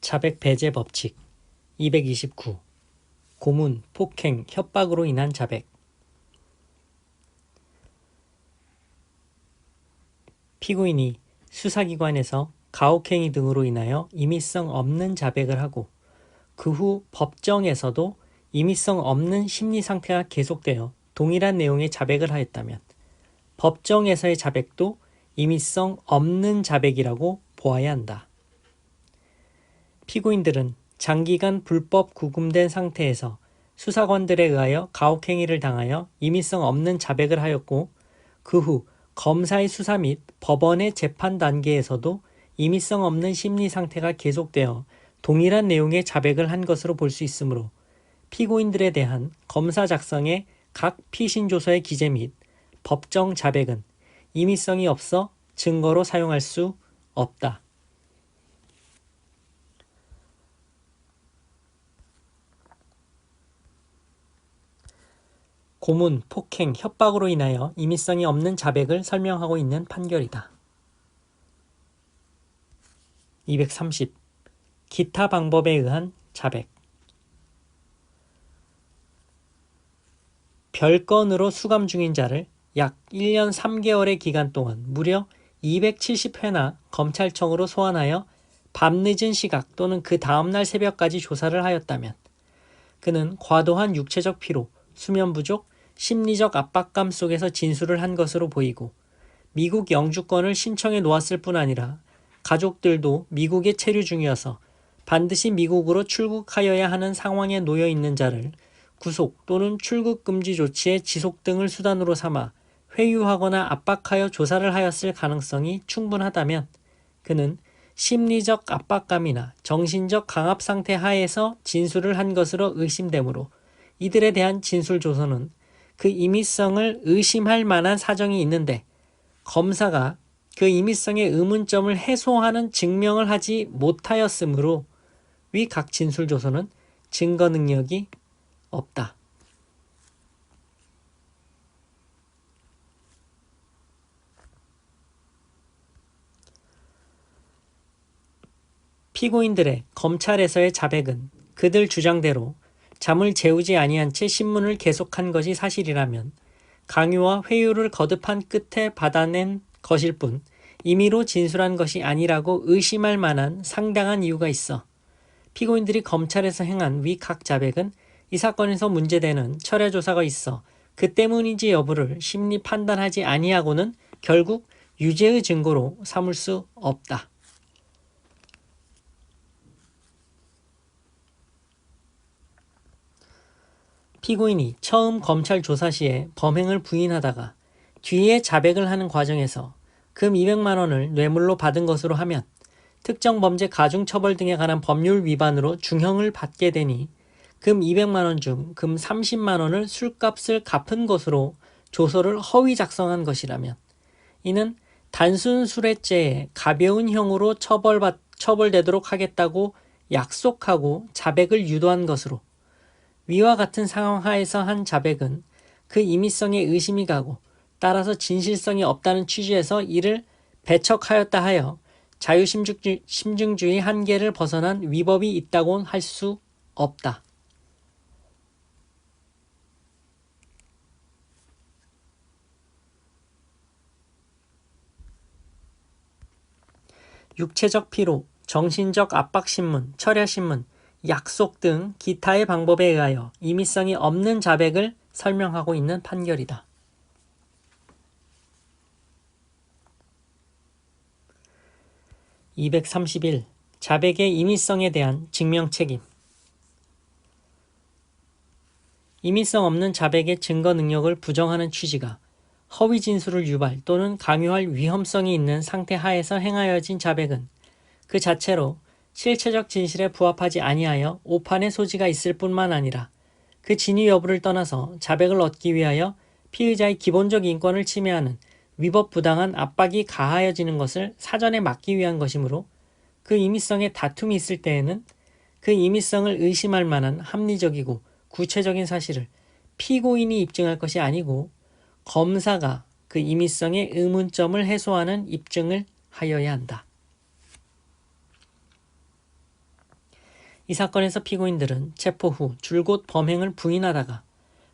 자백 배제 법칙 229 고문, 폭행, 협박으로 인한 자백 피고인이 수사기관에서 가혹행위 등으로 인하여 임의성 없는 자백을 하고 그 후 법정에서도 임의성 없는 심리 상태가 계속되어 동일한 내용의 자백을 하였다면 법정에서의 자백도 임의성 없는 자백이라고 보아야 한다. 피고인들은 장기간 불법 구금된 상태에서 수사관들에 의하여 가혹행위를 당하여 임의성 없는 자백을 하였고 그 후 검사의 수사 및 법원의 재판 단계에서도 임의성 없는 심리 상태가 계속되어 동일한 내용의 자백을 한 것으로 볼 수 있으므로 피고인들에 대한 검사 작성의 각 피신조서의 기재 및 법정 자백은 임의성이 없어 증거로 사용할 수 없다. 고문, 폭행, 협박으로 인하여 임의성이 없는 자백을 설명하고 있는 판결이다. 230. 기타 방법에 의한 자백. 별건으로 수감 중인 자를 약 1년 3개월의 기간 동안 무려 270회나 검찰청으로 소환하여 밤늦은 시각 또는 그 다음날 새벽까지 조사를 하였다면 그는 과도한 육체적 피로, 수면 부족, 심리적 압박감 속에서 진술을 한 것으로 보이고 미국 영주권을 신청해 놓았을 뿐 아니라 가족들도 미국에 체류 중이어서 반드시 미국으로 출국하여야 하는 상황에 놓여 있는 자를 구속 또는 출국 금지 조치의 지속 등을 수단으로 삼아 회유하거나 압박하여 조사를 하였을 가능성이 충분하다면 그는 심리적 압박감이나 정신적 강압 상태 하에서 진술을 한 것으로 의심되므로 이들에 대한 진술 조서는 그 임의성을 의심할 만한 사정이 있는데 검사가 그 임의성의 의문점을 해소하는 증명을 하지 못하였으므로 위 각 진술 조서는 증거 능력이 없다. 피고인들의 검찰에서의 자백은 그들 주장대로 잠을 재우지 아니한 채 신문을 계속한 것이 사실이라면 강요와 회유를 거듭한 끝에 받아낸 것일 뿐 임의로 진술한 것이 아니라고 의심할 만한 상당한 이유가 있어 피고인들이 검찰에서 행한 위각 자백은 이 사건에서 문제되는 철야 조사가 있어 그 때문인지 여부를 심리 판단하지 아니하고는 결국 유죄의 증거로 삼을 수 없다. 피고인이 처음 검찰 조사 시에 범행을 부인하다가 뒤에 자백을 하는 과정에서 금 200만 원을 뇌물로 받은 것으로 하면 특정 범죄 가중 처벌 등에 관한 법률 위반으로 중형을 받게 되니 금 200만 원 중 금 30만 원을 술값을 갚은 것으로 조서를 허위 작성한 것이라면 이는 단순 술해죄에 가벼운 형으로 처벌받, 처벌되도록 하겠다고 약속하고 자백을 유도한 것으로 위와 같은 상황 하에서 한 자백은 그 임의성에 의심이 가고 따라서 진실성이 없다는 취지에서 이를 배척하였다 하여 자유심증주의 한계를 벗어난 위법이 있다고 할수 없다. 육체적 피로, 정신적 압박신문, 철야신문, 약속 등 기타의 방법에 의하여 임의성이 없는 자백을 설명하고 있는 판결이다. (231) 자백의 임의성에 대한 증명 책임 임의성 없는 자백의 증거 능력을 부정하는 취지가 허위 진술을 유발 또는 강요할 위험성이 있는 상태 하에서 행하여진 자백은 그 자체로 실체적 진실에 부합하지 아니하여 오판의 소지가 있을 뿐만 아니라 그 진위 여부를 떠나서 자백을 얻기 위하여 피의자의 기본적 인권을 침해하는 위법 부당한 압박이 가하여지는 것을 사전에 막기 위한 것이므로 그 임의성에 다툼이 있을 때에는 그 임의성을 의심할 만한 합리적이고 구체적인 사실을 피고인이 입증할 것이 아니고 검사가 그 임의성의 의문점을 해소하는 입증을 하여야 한다. 이 사건에서 피고인들은 체포 후 줄곧 범행을 부인하다가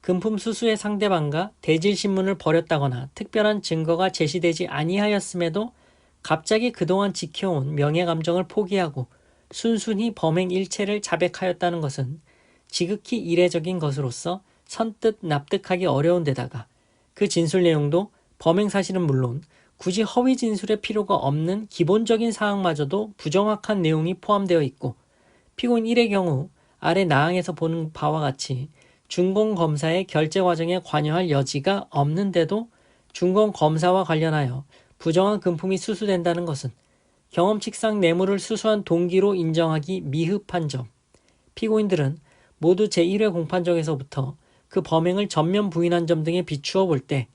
금품 수수의 상대방과 대질신문을 벌였다거나 특별한 증거가 제시되지 아니하였음에도 갑자기 그동안 지켜온 명예감정을 포기하고 순순히 범행 일체를 자백하였다는 것은 지극히 이례적인 것으로서 선뜻 납득하기 어려운 데다가 그 진술 내용도 범행 사실은 물론 굳이 허위 진술의 필요가 없는 기본적인 사항마저도 부정확한 내용이 포함되어 있고 피고인 1의 경우 아래 나항에서 보는 바와 같이 준공 검사의 결재 과정에 관여할 여지가 없는데도 준공 검사와 관련하여 부정한 금품이 수수된다는 것은 경험칙상 뇌물을 수수한 동기로 인정하기 미흡한 점. 피고인들은 모두 제1회 공판정에서부터 그 범행을 전면 부인한 점 등에 비추어 볼 때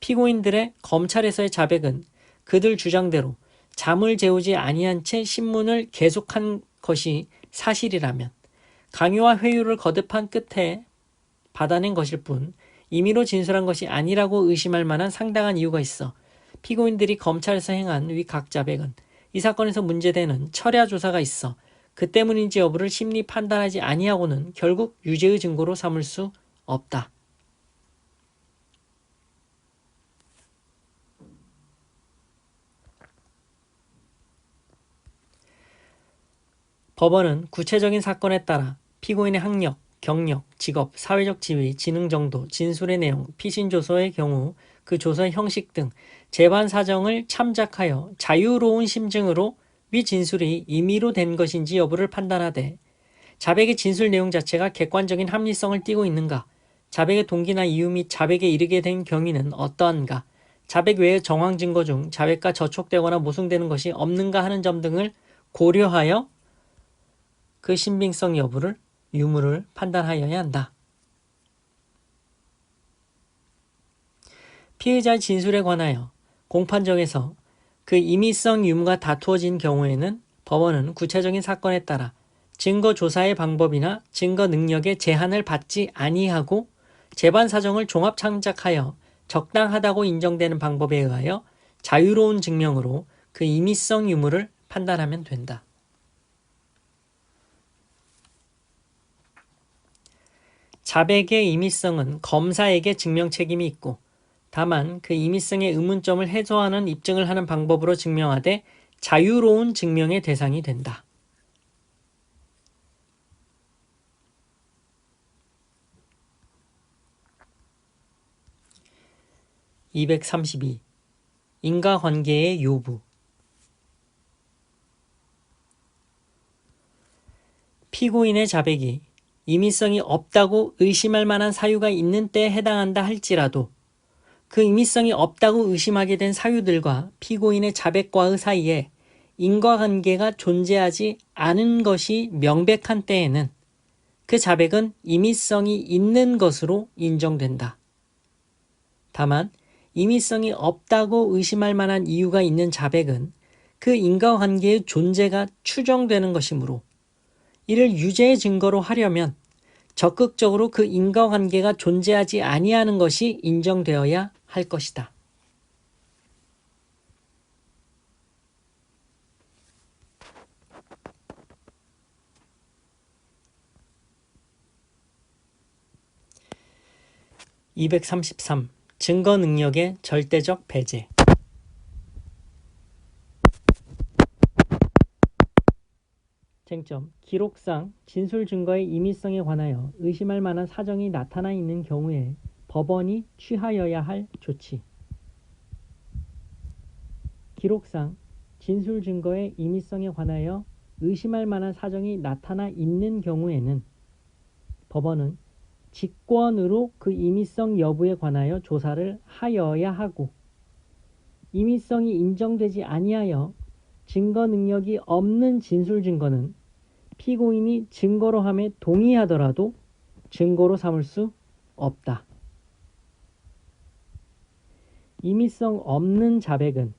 피고인들의 검찰에서의 자백은 그들 주장대로 잠을 재우지 아니한 채 신문을 계속한 것이 사실이라면 강요와 회유를 거듭한 끝에 받아낸 것일 뿐 임의로 진술한 것이 아니라고 의심할 만한 상당한 이유가 있어 피고인들이 검찰에서 행한 위각 자백은 이 사건에서 문제되는 철야 조사가 있어 그 때문인지 여부를 심리 판단하지 아니하고는 결국 유죄의 증거로 삼을 수 없다. 법원은 구체적인 사건에 따라 피고인의 학력, 경력, 직업, 사회적 지위, 지능 정도, 진술의 내용, 피신 조서의 경우 그 조서의 형식 등 재반 사정을 참작하여 자유로운 심증으로 위 진술이 임의로 된 것인지 여부를 판단하되 자백의 진술 내용 자체가 객관적인 합리성을 띠고 있는가, 자백의 동기나 이유 및 자백에 이르게 된 경위는 어떠한가, 자백 외의 정황 증거 중 자백과 저촉되거나 모순되는 것이 없는가 하는 점 등을 고려하여 그 신빙성 여부를 유무를 판단하여야 한다. 피의자의 진술에 관하여 공판정에서 그 임의성 유무가 다투어진 경우에는 법원은 구체적인 사건에 따라 증거 조사의 방법이나 증거 능력의 제한을 받지 아니하고 재반 사정을 종합 창작하여 적당하다고 인정되는 방법에 의하여 자유로운 증명으로 그 임의성 유무를 판단하면 된다. 자백의 임의성은 검사에게 증명 책임이 있고 다만 그 임의성의 의문점을 해소하는 입증을 하는 방법으로 증명하되 자유로운 증명의 대상이 된다. (232) 인과관계의 요부 피고인의 자백이 임의성이 없다고 의심할 만한 사유가 있는 때에 해당한다 할지라도 그 임의성이 없다고 의심하게 된 사유들과 피고인의 자백과의 사이에 인과관계가 존재하지 않은 것이 명백한 때에는 그 자백은 임의성이 있는 것으로 인정된다. 다만 임의성이 없다고 의심할 만한 이유가 있는 자백은 그 인과관계의 존재가 추정되는 것이므로 이를 유죄의 증거로 하려면 적극적으로 그 인과관계가 존재하지 아니하는 것이 인정되어야 할 것이다. (233) 증거 능력의 절대적 배제 쟁점 기록상 진술 증거의 임의성에 관하여 의심할 만한 사정이 나타나 있는 경우에 법원이 취하여야 할 조치. 기록상 진술 증거의 임의성에 관하여 의심할 만한 사정이 나타나 있는 경우에는 법원은 직권으로 그 임의성 여부에 관하여 조사를 하여야 하고 임의성이 인정되지 아니하여 증거 능력이 없는 진술 증거는 피고인이 증거로 함에 동의하더라도 증거로 삼을 수 없다. 임의성 없는 자백은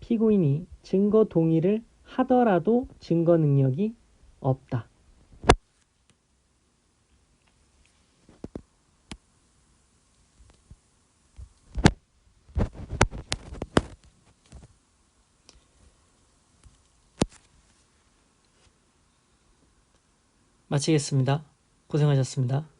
피고인이 증거 동의를 하더라도 증거 능력이 없다. 마치겠습니다. 고생하셨습니다.